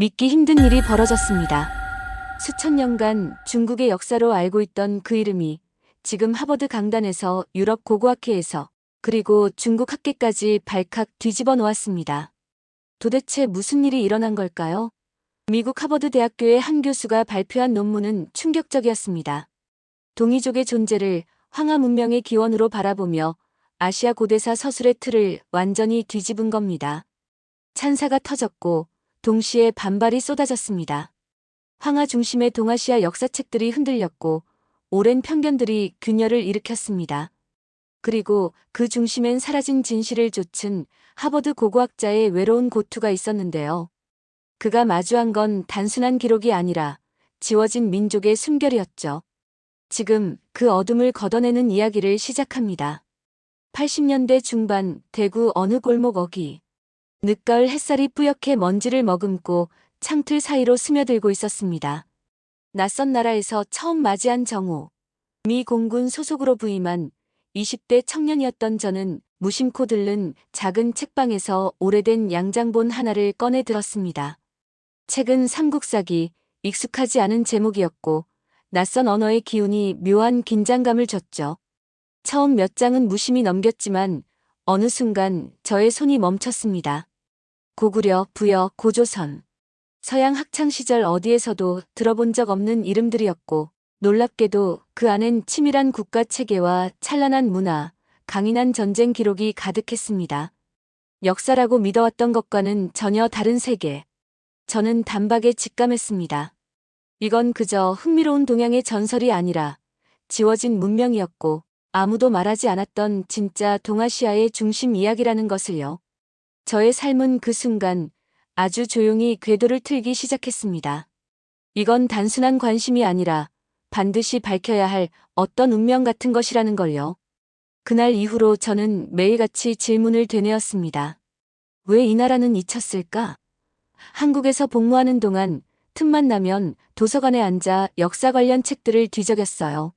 믿기 힘든 일이 벌어졌습니다. 수천 년간 중국의 역사로 알고 있던 그 이름이 지금 하버드 강단에서 유럽 고고학회에서 그리고 중국 학계까지 발칵 뒤집어 놓았습니다. 도대체 무슨 일이 일어난 걸까요? 미국 하버드 대학교의 한 교수가 발표한 논문은 충격적이었습니다. 동이족의 존재를 황하 문명의 기원으로 바라보며 아시아 고대사 서술의 틀을 완전히 뒤집은 겁니다. 찬사가 터졌고 동시에 반발이 쏟아졌습니다. 황하 중심의 동아시아 역사책들이 흔들렸고 오랜 편견들이 균열을 일으켰습니다. 그리고 그 중심엔 사라진 진실을 좇은 하버드 고고학자의 외로운 고투가 있었는데요. 그가 마주한 건 단순한 기록이 아니라 지워진 민족의 숨결이었죠. 지금 그 어둠을 걷어내는 이야기를 시작합니다. 80년대 중반 대구 어느 골목 어기. 늦가을 햇살이 뿌옇게 먼지를 머금고 창틀 사이로 스며들고 있었습니다. 낯선 나라에서 처음 맞이한 정호. 미 공군 소속으로 부임한 20대 청년이었던 저는 무심코 들른 작은 책방에서 오래된 양장본 하나를 꺼내 들었습니다. 책은 삼국사기, 익숙하지 않은 제목이었고 낯선 언어의 기운이 묘한 긴장감을 줬죠. 처음 몇 장은 무심히 넘겼지만 어느 순간 저의 손이 멈췄습니다. 고구려, 부여, 고조선. 서양 학창시절 어디에서도 들어본 적 없는 이름들이었고 놀랍게도 그 안엔 치밀한 국가 체계와 찬란한 문화, 강인한 전쟁 기록이 가득했습니다. 역사라고 믿어왔던 것과는 전혀 다른 세계. 저는 단박에 직감했습니다. 이건 그저 흥미로운 동양의 전설이 아니라 지워진 문명이었고 아무도 말하지 않았던 진짜 동아시아의 중심 이야기라는 것을요. 저의 삶은 그 순간 아주 조용히 궤도를 틀기 시작했습니다. 이건 단순한 관심이 아니라 반드시 밝혀야 할 어떤 운명 같은 것이라는 걸요. 그날 이후로 저는 매일같이 질문을 되뇌었습니다. 왜 이 나라는 잊혔을까? 한국에서 복무하는 동안 틈만 나면 도서관에 앉아 역사 관련 책들을 뒤적였어요.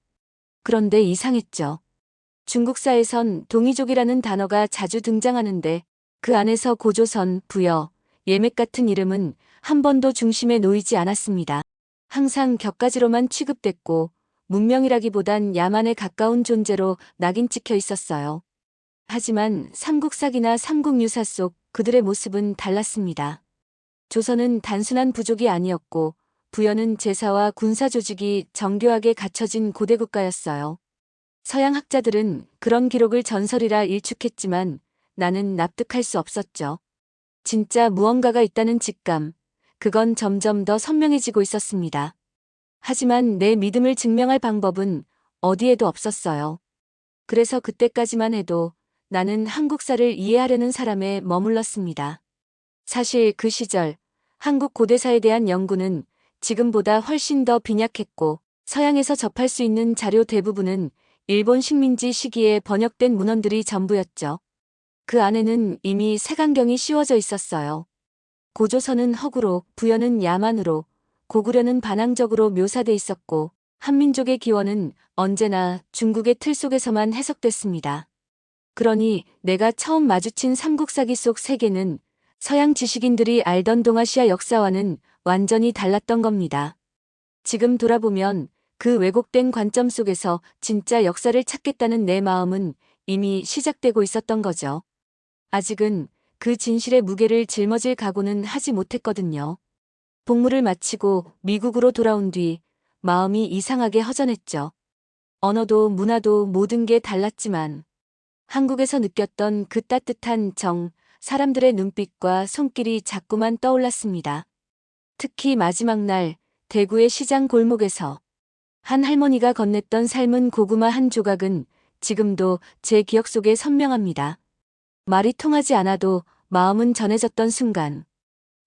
그런데 이상했죠. 중국사에선 동이족이라는 단어가 자주 등장하는데 그 안에서 고조선, 부여, 예맥 같은 이름은 한 번도 중심에 놓이지 않았습니다. 항상 격가지로만 취급됐고 문명이라기보단 야만에 가까운 존재로 낙인 찍혀 있었어요. 하지만 삼국사기나 삼국유사 속 그들의 모습은 달랐습니다. 조선은 단순한 부족이 아니었고 부여는 제사와 군사 조직이 정교하게 갖춰진 고대 국가였어요. 서양 학자들은 그런 기록을 전설이라 일축했지만 나는 납득할 수 없었죠. 진짜 무언가가 있다는 직감, 그건 점점 더 선명해지고 있었습니다. 하지만 내 믿음을 증명할 방법은 어디에도 없었어요. 그래서 그때까지만 해도 나는 한국사를 이해하려는 사람에 머물렀습니다. 사실 그 시절 한국 고대사에 대한 연구는 지금보다 훨씬 더 빈약했고 서양에서 접할 수 있는 자료 대부분은 일본 식민지 시기에 번역된 문헌들이 전부였죠. 그 안에는 이미 색안경이 씌워져 있었어요. 고조선은 허구로, 부여는 야만으로, 고구려는 반항적으로 묘사돼 있었고 한민족의 기원은 언제나 중국의 틀 속에서만 해석됐습니다. 그러니 내가 처음 마주친 삼국사기 속 세계는 서양 지식인들이 알던 동아시아 역사와는 완전히 달랐던 겁니다. 지금 돌아보면 그 왜곡된 관점 속에서 진짜 역사를 찾겠다는 내 마음은 이미 시작되고 있었던 거죠. 아직은 그 진실의 무게를 짊어질 각오는 하지 못했거든요. 복무를 마치고 미국으로 돌아온 뒤 마음이 이상하게 허전했죠. 언어도 문화도 모든 게 달랐지만 한국에서 느꼈던 그 따뜻한 정, 사람들의 눈빛과 손길이 자꾸만 떠올랐습니다. 특히 마지막 날 대구의 시장 골목에서 한 할머니가 건넸던 삶은 고구마 한 조각은 지금도 제 기억 속에 선명합니다. 말이 통하지 않아도 마음은 전해졌던 순간.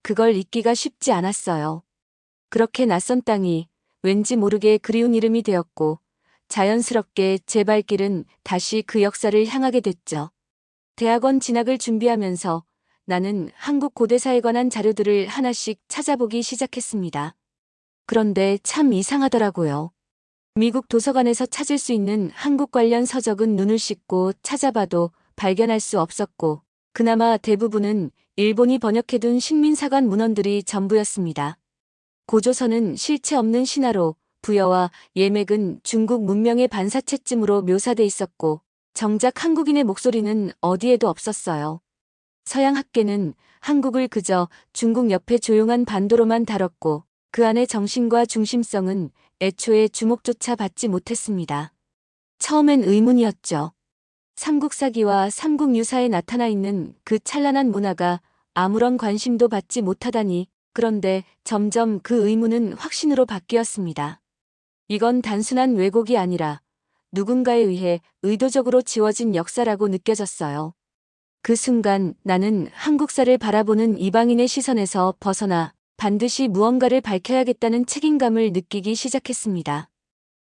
그걸 잊기가 쉽지 않았어요. 그렇게 낯선 땅이 왠지 모르게 그리운 이름이 되었고 자연스럽게 제 발길은 다시 그 역사를 향하게 됐죠. 대학원 진학을 준비하면서 나는 한국 고대사에 관한 자료들을 하나씩 찾아보기 시작했습니다. 그런데 참 이상하더라고요. 미국 도서관에서 찾을 수 있는 한국 관련 서적은 눈을 씻고 찾아봐도 발견할 수 없었고, 그나마 대부분은 일본이 번역해둔 식민사관 문헌들이 전부였습니다. 고조선은 실체 없는 신화로 부여와 예맥은 중국 문명의 반사체쯤으로 묘사돼 있었고 정작 한국인의 목소리는 어디에도 없었어요. 서양 학계는 한국을 그저 중국 옆에 조용한 반도로만 다뤘고 그 안의 정신과 중심성은 애초에 주목조차 받지 못했습니다. 처음엔 의문이었죠. 삼국사기와 삼국유사에 나타나 있는 그 찬란한 문화가 아무런 관심도 받지 못하다니 그런데 점점 그 의문은 확신으로 바뀌었습니다. 이건 단순한 왜곡이 아니라 누군가에 의해 의도적으로 지워진 역사라고 느껴졌어요. 그 순간 나는 한국사를 바라보는 이방인의 시선에서 벗어나 반드시 무언가를 밝혀야겠다는 책임감을 느끼기 시작했습니다.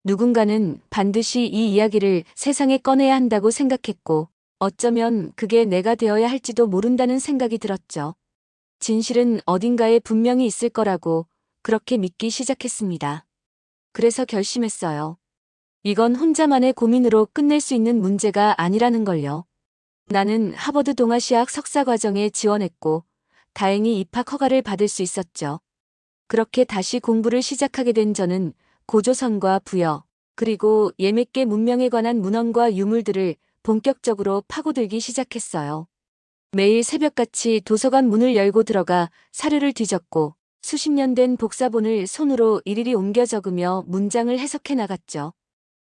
누군가는 반드시 이 이야기를 세상에 꺼내야 한다고 생각했고 어쩌면 그게 내가 되어야 할지도 모른다는 생각이 들었죠. 진실은 어딘가에 분명히 있을 거라고 그렇게 믿기 시작했습니다. 그래서 결심했어요. 이건 혼자만의 고민으로 끝낼 수 있는 문제가 아니라는 걸요. 나는 하버드 동아시아학 석사 과정에 지원했고 다행히 입학 허가를 받을 수 있었죠. 그렇게 다시 공부를 시작하게 된 저는 고조선과 부여, 그리고 예맥계 문명에 관한 문헌과 유물들을 본격적으로 파고들기 시작했어요. 매일 새벽같이 도서관 문을 열고 들어가 사료를 뒤졌고 수십 년 된 복사본을 손으로 일일이 옮겨 적으며 문장을 해석해 나갔죠.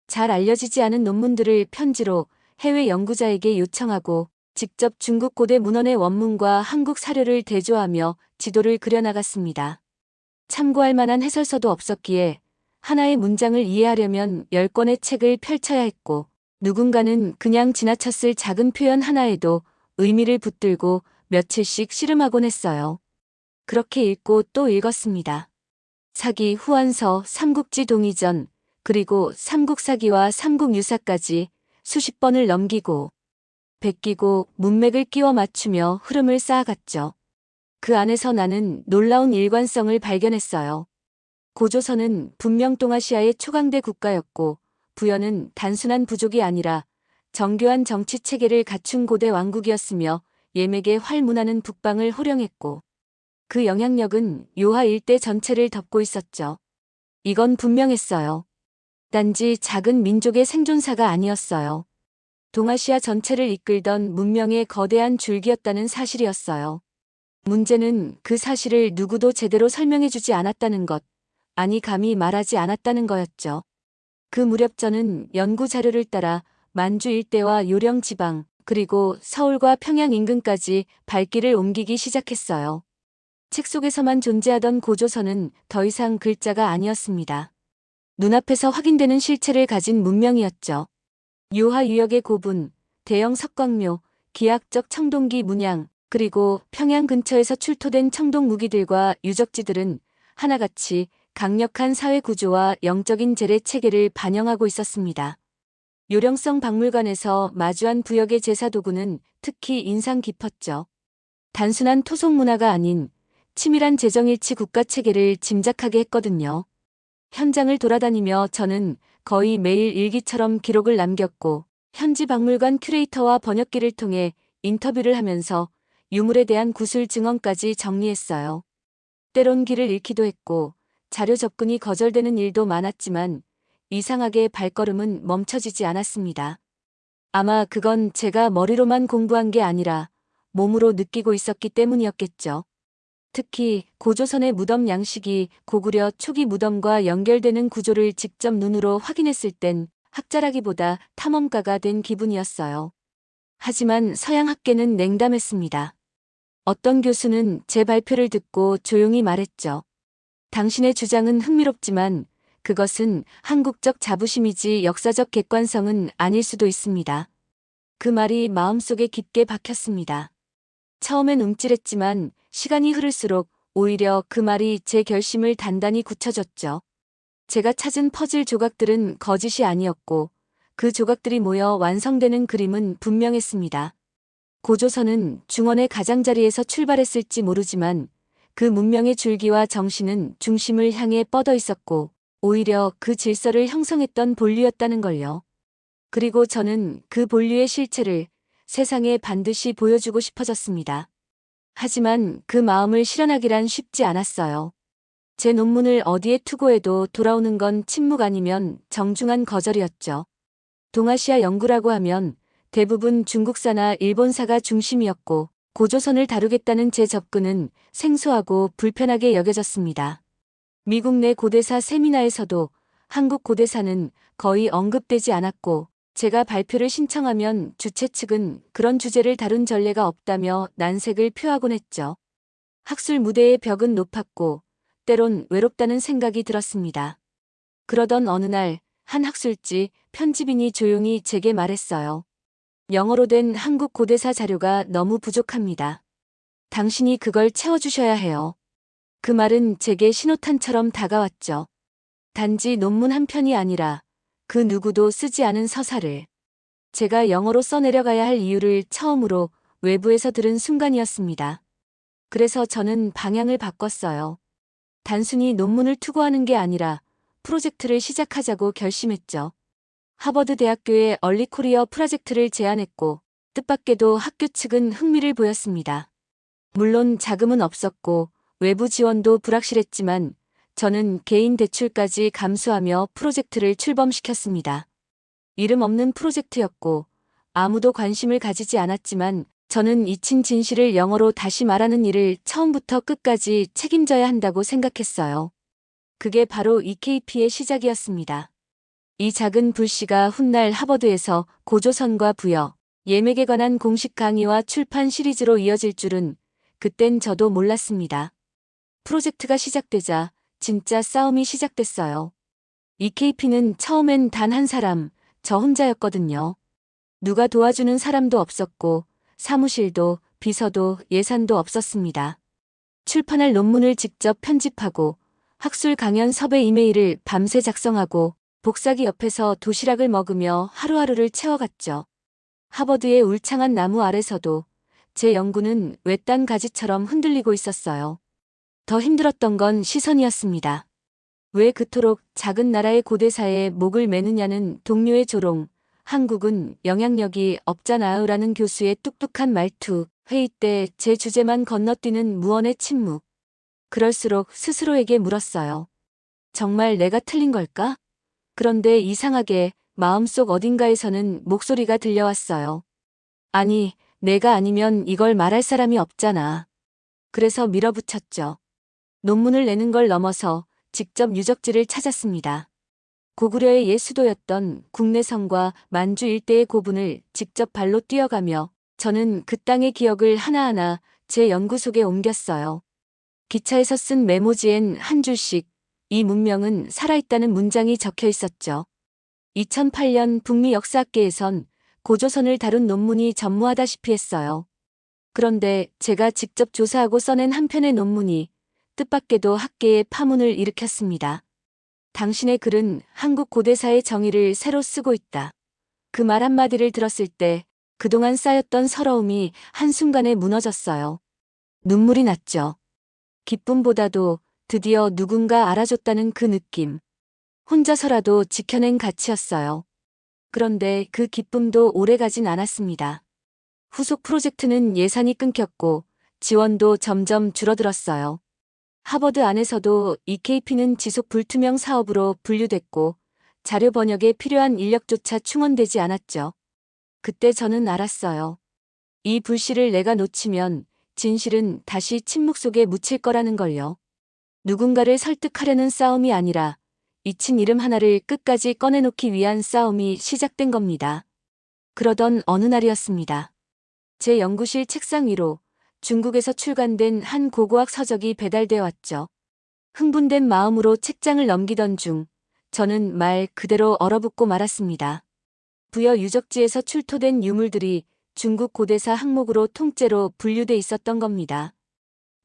잘 알려지지 않은 논문들을 편지로 해외 연구자에게 요청하고 직접 중국 고대 문헌의 원문과 한국 사료를 대조하며 지도를 그려나갔습니다. 참고할 만한 해설서도 없었기에 하나의 문장을 이해하려면 10권의 책을 펼쳐야 했고 누군가는 그냥 지나쳤을 작은 표현 하나에도 의미를 붙들고 며칠씩 씨름하곤 했어요. 그렇게 읽고 또 읽었습니다. 사기, 후한서, 삼국지 동의전, 그리고 삼국사기와 삼국유사까지 수십 번을 넘기고 베끼고 문맥을 끼워 맞추며 흐름을 쌓아갔죠. 그 안에서 나는 놀라운 일관성을 발견했어요. 고조선은 분명 동아시아의 초강대 국가였고 부여는 단순한 부족이 아니라 정교한 정치 체계를 갖춘 고대 왕국이었으며 예맥의 활문하는 북방을 호령했고 그 영향력은 요하 일대 전체를 덮고 있었죠. 이건 분명했어요. 단지 작은 민족의 생존사가 아니었어요. 동아시아 전체를 이끌던 문명의 거대한 줄기였다는 사실이었어요. 문제는 그 사실을 누구도 제대로 설명해주지 않았다는 것, 아니 감히 말하지 않았다는 거였죠. 그 무렵 저는 연구 자료를 따라 만주 일대와 요령 지방, 그리고 서울과 평양 인근까지 발길을 옮기기 시작했어요. 책 속에서만 존재하던 고조선은 더 이상 글자가 아니었습니다. 눈앞에서 확인되는 실체를 가진 문명이었죠. 유화 유역의 고분, 대형 석광묘, 기하학적 청동기 문양, 그리고 평양 근처에서 출토된 청동 무기들과 유적지들은 하나같이 강력한 사회 구조와 영적인 재래 체계를 반영하고 있었습니다. 요령성 박물관에서 마주한 부역의 제사 도구는 특히 인상 깊었죠. 단순한 토속 문화가 아닌 치밀한 재정일치 국가 체계를 짐작하게 했거든요. 현장을 돌아다니며 저는 거의 매일 일기처럼 기록을 남겼고 현지 박물관 큐레이터와 번역기를 통해 인터뷰를 하면서 유물에 대한 구술 증언까지 정리했어요. 때론 길을 잃기도 했고 자료 접근이 거절되는 일도 많았지만 이상하게 발걸음은 멈춰지지 않았습니다. 아마 그건 제가 머리로만 공부한 게 아니라 몸으로 느끼고 있었기 때문이었겠죠. 특히 고조선의 무덤 양식이 고구려 초기 무덤과 연결되는 구조를 직접 눈으로 확인했을 땐 학자라기보다 탐험가가 된 기분이었어요. 하지만 서양 학계는 냉담했습니다. 어떤 교수는 제 발표를 듣고 조용히 말했죠. 당신의 주장은 흥미롭지만 그것은 한국적 자부심이지 역사적 객관성은 아닐 수도 있습니다. 그 말이 마음속에 깊게 박혔습니다. 처음엔 움찔했지만 시간이 흐를수록 오히려 그 말이 제 결심을 단단히 굳혀줬죠. 제가 찾은 퍼즐 조각들은 거짓이 아니었고 그 조각들이 모여 완성되는 그림은 분명했습니다. 고조선은 중원의 가장자리에서 출발했을지 모르지만 그 문명의 줄기와 정신은 중심을 향해 뻗어 있었고 오히려 그 질서를 형성했던 본류였다는 걸요. 그리고 저는 그 본류의 실체를 세상에 반드시 보여주고 싶어졌습니다. 하지만 그 마음을 실현하기란 쉽지 않았어요. 제 논문을 어디에 투고해도 돌아오는 건 침묵 아니면 정중한 거절이었죠. 동아시아 연구라고 하면 대부분 중국사나 일본사가 중심이었고 고조선을 다루겠다는 제 접근은 생소하고 불편하게 여겨졌습니다. 미국 내 고대사 세미나에서도 한국 고대사는 거의 언급되지 않았고 제가 발표를 신청하면 주최 측은 그런 주제를 다룬 전례가 없다며 난색을 표하곤 했죠. 학술 무대의 벽은 높았고 때론 외롭다는 생각이 들었습니다. 그러던 어느 날 한 학술지 편집인이 조용히 제게 말했어요. 영어로 된 한국 고대사 자료가 너무 부족합니다. 당신이 그걸 채워주셔야 해요. 그 말은 제게 신호탄처럼 다가왔죠. 단지 논문 한 편이 아니라 그 누구도 쓰지 않은 서사를 제가 영어로 써내려가야 할 이유를 처음으로 외부에서 들은 순간이었습니다. 그래서 저는 방향을 바꿨어요. 단순히 논문을 투고하는 게 아니라 프로젝트를 시작하자고 결심했죠. 하버드 대학교에 얼리 코리어 프로젝트를 제안했고 뜻밖에도 학교 측은 흥미를 보였습니다. 물론 자금은 없었고 외부 지원도 불확실했지만 저는 개인 대출까지 감수하며 프로젝트를 출범시켰습니다. 이름 없는 프로젝트였고 아무도 관심을 가지지 않았지만 저는 잊힌 진실을 영어로 다시 말하는 일을 처음부터 끝까지 책임져야 한다고 생각했어요. 그게 바로 EKP의 시작이었습니다. 이 작은 불씨가 훗날 하버드에서 고조선과 부여, 예맥에 관한 공식 강의와 출판 시리즈로 이어질 줄은 그땐 저도 몰랐습니다. 프로젝트가 시작되자 진짜 싸움이 시작됐어요. EKP는 처음엔 단 한 사람, 저 혼자였거든요. 누가 도와주는 사람도 없었고, 사무실도, 비서도, 예산도 없었습니다. 출판할 논문을 직접 편집하고, 학술 강연 섭외 이메일을 밤새 작성하고, 복사기 옆에서 도시락을 먹으며 하루하루를 채워갔죠. 하버드의 울창한 나무 아래서도 제 연구는 외딴 가지처럼 흔들리고 있었어요. 더 힘들었던 건 시선이었습니다. 왜 그토록 작은 나라의 고대사에 목을 매느냐는 동료의 조롱, 한국은 영향력이 없잖아요라는 교수의 뚝뚝한 말투, 회의 때 제 주제만 건너뛰는 무언의 침묵. 그럴수록 스스로에게 물었어요. 정말 내가 틀린 걸까? 그런데 이상하게 마음속 어딘가에서는 목소리가 들려왔어요. 아니, 내가 아니면 이걸 말할 사람이 없잖아. 그래서 밀어붙였죠. 논문을 내는 걸 넘어서 직접 유적지를 찾았습니다. 고구려의 옛 수도였던 국내성과 만주 일대의 고분을 직접 발로 뛰어가며 저는 그 땅의 기억을 하나하나 제 연구 속에 옮겼어요. 기차에서 쓴 메모지엔 한 줄씩 이 문명은 살아있다는 문장이 적혀 있었죠. 2008년 북미 역사학계에선 고조선을 다룬 논문이 전무하다시피 했어요. 그런데 제가 직접 조사하고 써낸 한 편의 논문이 뜻밖에도 학계에 파문을 일으켰습니다. 당신의 글은 한국 고대사의 정의를 새로 쓰고 있다. 그 말 한마디를 들었을 때 그동안 쌓였던 서러움이 한순간에 무너졌어요. 눈물이 났죠. 기쁨보다도 드디어 누군가 알아줬다는 그 느낌. 혼자서라도 지켜낸 가치였어요. 그런데 그 기쁨도 오래 가진 않았습니다. 후속 프로젝트는 예산이 끊겼고 지원도 점점 줄어들었어요. 하버드 안에서도 EKP는 지속 불투명 사업으로 분류됐고 자료 번역에 필요한 인력조차 충원되지 않았죠. 그때 저는 알았어요. 이 불씨를 내가 놓치면 진실은 다시 침묵 속에 묻힐 거라는 걸요. 누군가를 설득하려는 싸움이 아니라 잊힌 이름 하나를 끝까지 꺼내놓기 위한 싸움이 시작된 겁니다. 그러던 어느 날이었습니다. 제 연구실 책상 위로 중국에서 출간된 한 고고학 서적이 배달되어 왔죠. 흥분된 마음으로 책장을 넘기던 중 저는 말 그대로 얼어붙고 말았습니다. 부여 유적지에서 출토된 유물들이 중국 고대사 항목으로 통째로 분류돼 있었던 겁니다.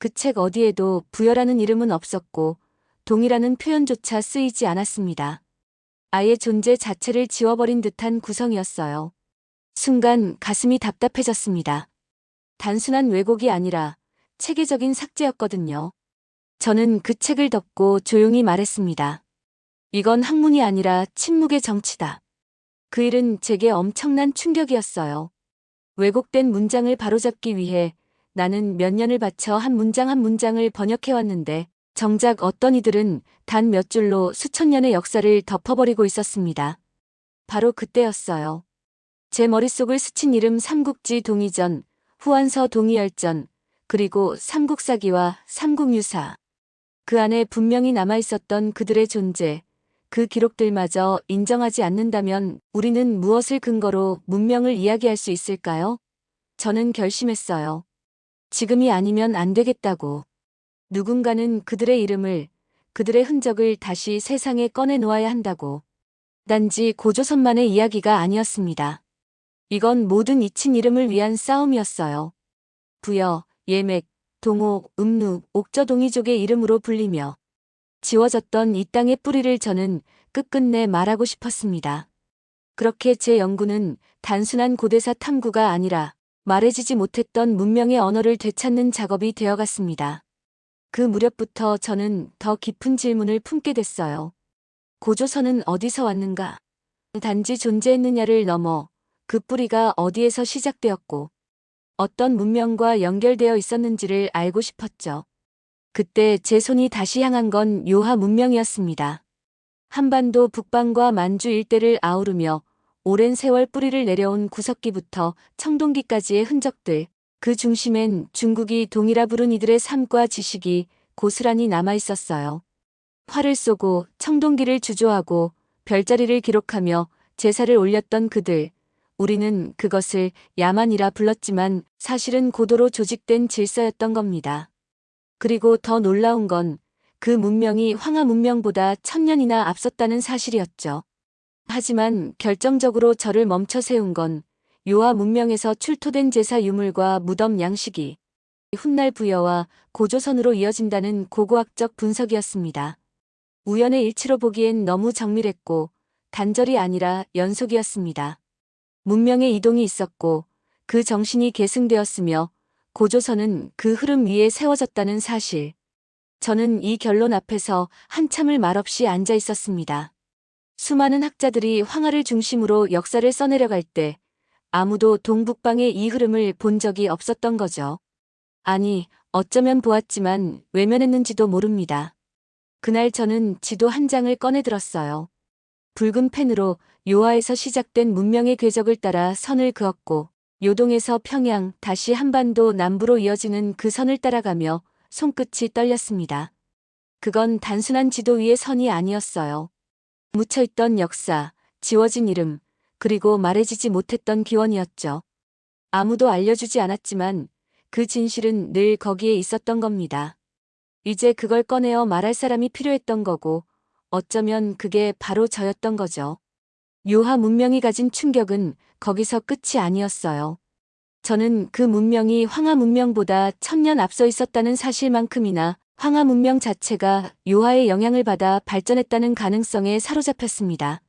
그 책 어디에도 부여라는 이름은 없었고 동이라는 표현조차 쓰이지 않았습니다. 아예 존재 자체를 지워버린 듯한 구성이었어요. 순간 가슴이 답답해졌습니다. 단순한 왜곡이 아니라 체계적인 삭제였거든요. 저는 그 책을 덮고 조용히 말했습니다. 이건 학문이 아니라 침묵의 정치다. 그 일은 제게 엄청난 충격이었어요. 왜곡된 문장을 바로잡기 위해 나는 몇 년을 바쳐 한 문장 한 문장을 번역해왔는데 정작 어떤 이들은 단 몇 줄로 수천 년의 역사를 덮어버리고 있었습니다. 바로 그때였어요. 제 머릿속을 스친 이름 삼국지 동의전, 후한서 동의열전, 그리고 삼국사기와 삼국유사. 그 안에 분명히 남아있었던 그들의 존재, 그 기록들마저 인정하지 않는다면 우리는 무엇을 근거로 문명을 이야기할 수 있을까요? 저는 결심했어요. 지금이 아니면 안 되겠다고. 누군가는 그들의 이름을, 그들의 흔적을 다시 세상에 꺼내놓아야 한다고. 단지 고조선만의 이야기가 아니었습니다. 이건 모든 잊힌 이름을 위한 싸움이었어요. 부여, 예맥, 동호, 음루, 옥저동이족의 이름으로 불리며 지워졌던 이 땅의 뿌리를 저는 끝끝내 말하고 싶었습니다. 그렇게 제 연구는 단순한 고대사 탐구가 아니라 말해지지 못했던 문명의 언어를 되찾는 작업이 되어갔습니다. 그 무렵부터 저는 더 깊은 질문을 품게 됐어요. 고조선은 어디서 왔는가? 단지 존재했느냐를 넘어 그 뿌리가 어디에서 시작되었고 어떤 문명과 연결되어 있었는지를 알고 싶었죠. 그때 제 손이 다시 향한 건 요하 문명이었습니다. 한반도 북방과 만주 일대를 아우르며 오랜 세월 뿌리를 내려온 구석기부터 청동기까지의 흔적들, 그 중심엔 중국이 동이라 부른 이들의 삶과 지식이 고스란히 남아 있었어요. 활을 쏘고 청동기를 주조하고 별자리를 기록하며 제사를 올렸던 그들, 우리는 그것을 야만이라 불렀지만 사실은 고도로 조직된 질서였던 겁니다. 그리고 더 놀라운 건 그 문명이 황하 문명보다 천년이나 앞섰다는 사실이었죠. 하지만 결정적으로 저를 멈춰 세운 건 요하 문명에서 출토된 제사 유물과 무덤 양식이 훗날 부여와 고조선으로 이어진다는 고고학적 분석이었습니다. 우연의 일치로 보기엔 너무 정밀했고 단절이 아니라 연속이었습니다. 문명의 이동이 있었고 그 정신이 계승되었으며 고조선은 그 흐름 위에 세워졌다는 사실. 저는 이 결론 앞에서 한참을 말없이 앉아 있었습니다. 수많은 학자들이 황하를 중심으로 역사를 써내려갈 때 아무도 동북방의 이 흐름을 본 적이 없었던 거죠. 아니, 어쩌면 보았지만 외면했는지도 모릅니다. 그날 저는 지도 한 장을 꺼내 들었어요. 붉은 펜으로 요하에서 시작된 문명의 궤적을 따라 선을 그었고 요동에서 평양, 다시 한반도 남부로 이어지는 그 선을 따라가며 손끝이 떨렸습니다. 그건 단순한 지도 위의 선이 아니었어요. 묻혀있던 역사, 지워진 이름, 그리고 말해지지 못했던 기원이었죠. 아무도 알려주지 않았지만 그 진실은 늘 거기에 있었던 겁니다. 이제 그걸 꺼내어 말할 사람이 필요했던 거고 어쩌면 그게 바로 저였던 거죠. 요하 문명이 가진 충격은 거기서 끝이 아니었어요. 저는 그 문명이 황하 문명보다 천년 앞서 있었다는 사실만큼이나 황하 문명 자체가 요하의 영향을 받아 발전했다는 가능성에 사로잡혔습니다.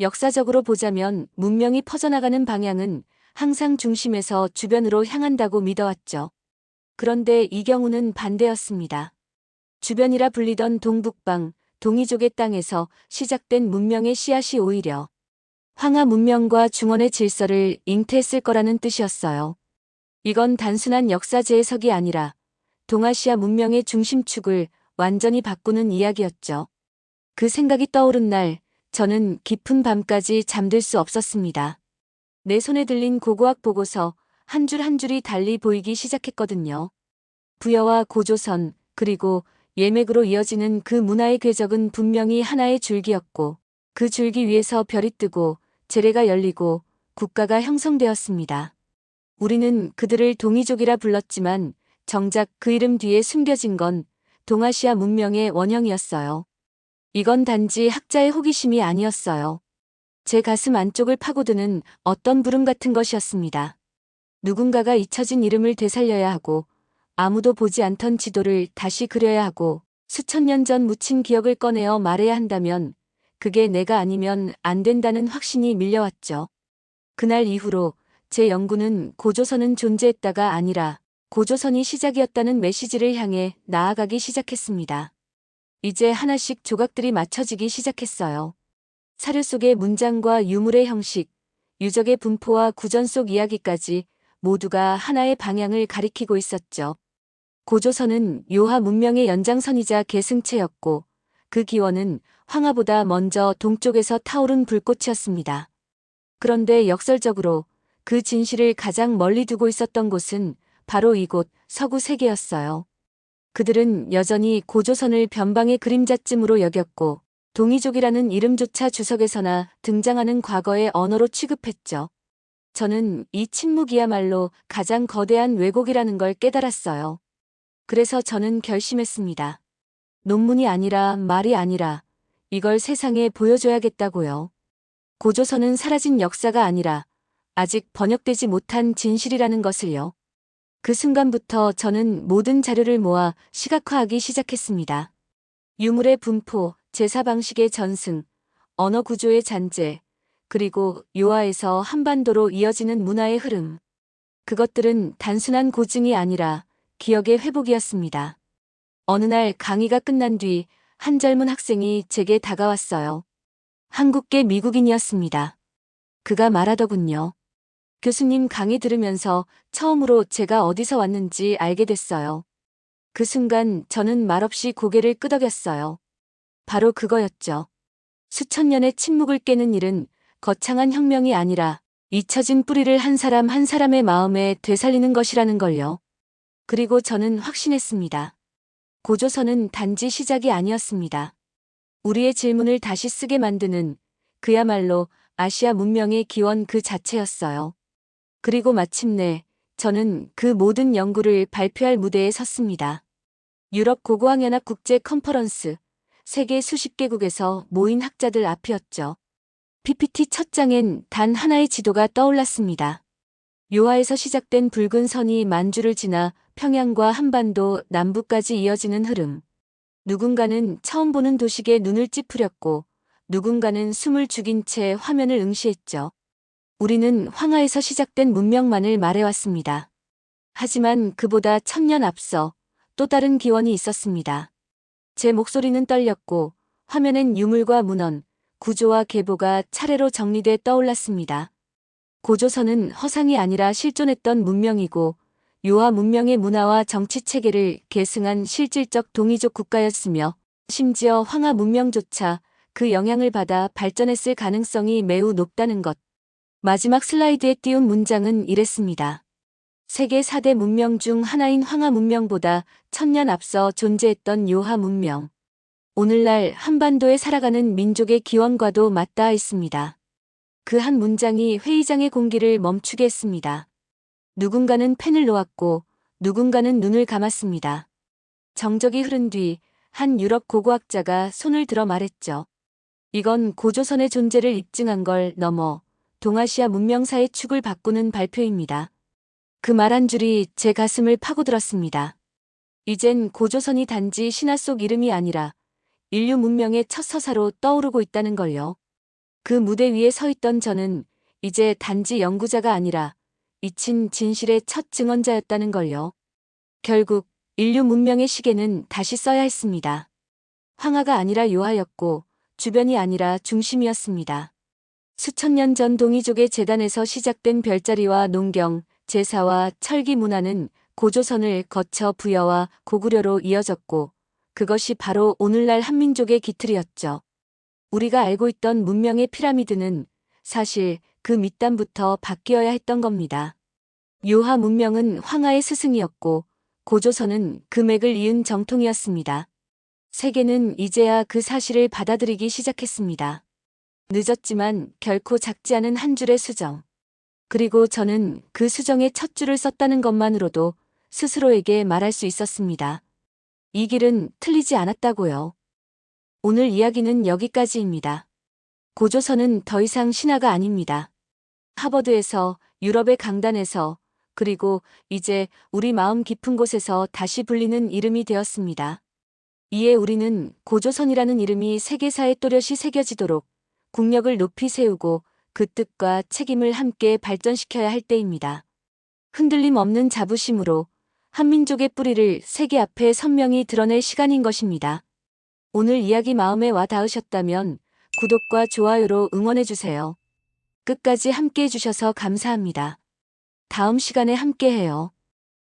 역사적으로 보자면 문명이 퍼져나가는 방향은 항상 중심에서 주변으로 향한다고 믿어왔죠. 그런데 이 경우는 반대였습니다. 주변이라 불리던 동북방, 동이족의 땅에서 시작된 문명의 씨앗이 오히려 황하 문명과 중원의 질서를 잉태했을 거라는 뜻이었어요. 이건 단순한 역사 재 해석이 아니라 동아시아 문명의 중심축을 완전히 바꾸는 이야기였죠. 그 생각이 떠오른 날, 저는 깊은 밤까지 잠들 수 없었습니다. 내 손에 들린 고고학 보고서 한 줄 한 줄이 달리 보이기 시작했거든요. 부여와 고조선, 그리고 예맥으로 이어지는 그 문화의 궤적은 분명히 하나의 줄기였고, 그 줄기 위에서 별이 뜨고 재래가 열리고 국가가 형성되었습니다. 우리는 그들을 동이족이라 불렀지만 정작 그 이름 뒤에 숨겨진 건 동아시아 문명의 원형이었어요. 이건 단지 학자의 호기심이 아니었어요. 제 가슴 안쪽을 파고드는 어떤 부름 같은 것이었습니다. 누군가가 잊혀진 이름을 되살려야 하고 아무도 보지 않던 지도를 다시 그려야 하고 수천 년 전 묻힌 기억을 꺼내어 말해야 한다면 그게 내가 아니면 안 된다는 확신이 밀려왔죠. 그날 이후로 제 연구는 고조선은 존재했다가 아니라 고조선이 시작이었다는 메시지를 향해 나아가기 시작했습니다. 이제 하나씩 조각들이 맞춰지기 시작했어요. 사료 속의 문장과 유물의 형식, 유적의 분포와 구전 속 이야기까지 모두가 하나의 방향을 가리키고 있었죠. 고조선은 요하 문명의 연장선이자 계승체였고 그 기원은 황하보다 먼저 동쪽에서 타오른 불꽃이었습니다. 그런데 역설적으로 그 진실을 가장 멀리 두고 있었던 곳은 바로 이곳 서구 세계였어요. 그들은 여전히 고조선을 변방의 그림자쯤으로 여겼고 동이족이라는 이름조차 주석에서나 등장하는 과거의 언어로 취급했죠. 저는 이 침묵이야말로 가장 거대한 왜곡이라는 걸 깨달았어요. 그래서 저는 결심했습니다. 논문이 아니라 말이 아니라 이걸 세상에 보여줘야겠다고요. 고조선은 사라진 역사가 아니라 아직 번역되지 못한 진실이라는 것을요. 그 순간부터 저는 모든 자료를 모아 시각화하기 시작했습니다. 유물의 분포, 제사 방식의 전승, 언어 구조의 잔재, 그리고 요하에서 한반도로 이어지는 문화의 흐름. 그것들은 단순한 고증이 아니라 기억의 회복이었습니다. 어느 날 강의가 끝난 뒤 한 젊은 학생이 제게 다가왔어요. 한국계 미국인이었습니다. 그가 말하더군요. 교수님 강의 들으면서 처음으로 제가 어디서 왔는지 알게 됐어요. 그 순간 저는 말없이 고개를 끄덕였어요. 바로 그거였죠. 수천 년의 침묵을 깨는 일은 거창한 혁명이 아니라 잊혀진 뿌리를 한 사람 한 사람의 마음에 되살리는 것이라는 걸요. 그리고 저는 확신했습니다. 고조선은 단지 시작이 아니었습니다. 우리의 질문을 다시 쓰게 만드는 그야말로 아시아 문명의 기원 그 자체였어요. 그리고 마침내 저는 그 모든 연구를 발표할 무대에 섰습니다. 유럽 고고학연합 국제 컨퍼런스, 세계 수십 개국에서 모인 학자들 앞이었죠. PPT 첫 장엔 단 하나의 지도가 떠올랐습니다. 요하에서 시작된 붉은 선이 만주를 지나 평양과 한반도 남부까지 이어지는 흐름. 누군가는 처음 보는 도식에 눈을 찌푸렸고 누군가는 숨을 죽인 채 화면을 응시했죠. 우리는 황하에서 시작된 문명만을 말해왔습니다. 하지만 그보다 천년 앞서 또 다른 기원이 있었습니다. 제 목소리는 떨렸고 화면엔 유물과 문헌, 구조와 계보가 차례로 정리돼 떠올랐습니다. 고조선은 허상이 아니라 실존했던 문명이고 요하 문명의 문화와 정치 체계를 계승한 실질적 동이족 국가였으며 심지어 황하 문명조차 그 영향을 받아 발전했을 가능성이 매우 높다는 것. 마지막 슬라이드에 띄운 문장은 이랬습니다. 세계 4대 문명 중 하나인 황하 문명보다 천년 앞서 존재했던 요하 문명. 오늘날 한반도에 살아가는 민족의 기원과도 맞닿아 있습니다. 그 한 문장이 회의장의 공기를 멈추게 했습니다. 누군가는 펜을 놓았고 누군가는 눈을 감았습니다. 정적이 흐른 뒤 한 유럽 고고학자가 손을 들어 말했죠. 이건 고조선의 존재를 입증한 걸 넘어 동아시아 문명사의 축을 바꾸는 발표입니다. 그 말 한 줄이 제 가슴을 파고들었습니다. 이젠 고조선이 단지 신화 속 이름이 아니라 인류 문명의 첫 서사로 떠오르고 있다는 걸요. 그 무대 위에 서 있던 저는 이제 단지 연구자가 아니라 잊힌 진실의 첫 증언자였다는 걸요. 결국 인류 문명의 시계는 다시 써야 했습니다. 황하가 아니라 요하였고 주변이 아니라 중심이었습니다. 수천 년 전 동이족의 재단에서 시작된 별자리와 농경, 제사와 철기 문화는 고조선을 거쳐 부여와 고구려로 이어졌고 그것이 바로 오늘날 한민족의 기틀이었죠. 우리가 알고 있던 문명의 피라미드는 사실 그 밑단부터 바뀌어야 했던 겁니다. 요하 문명은 황하의 스승이었고 고조선은 금액을 이은 정통이었습니다. 세계는 이제야 그 사실을 받아들이기 시작했습니다. 늦었지만 결코 작지 않은 한 줄의 수정. 그리고 저는 그 수정의 첫 줄을 썼다는 것만으로도 스스로에게 말할 수 있었습니다. 이 길은 틀리지 않았다고요. 오늘 이야기는 여기까지입니다. 고조선은 더 이상 신화가 아닙니다. 하버드에서, 유럽의 강단에서, 그리고 이제 우리 마음 깊은 곳에서 다시 불리는 이름이 되었습니다. 이에 우리는 고조선이라는 이름이 세계사에 또렷이 새겨지도록 국력을 높이 세우고 그 뜻과 책임을 함께 발전시켜야 할 때입니다. 흔들림 없는 자부심으로 한민족의 뿌리를 세계 앞에 선명히 드러낼 시간인 것입니다. 오늘 이야기 마음에 와 닿으셨다면 구독과 좋아요로 응원해주세요. 끝까지 함께 해 주셔서 감사합니다. 다음 시간에 함께해요.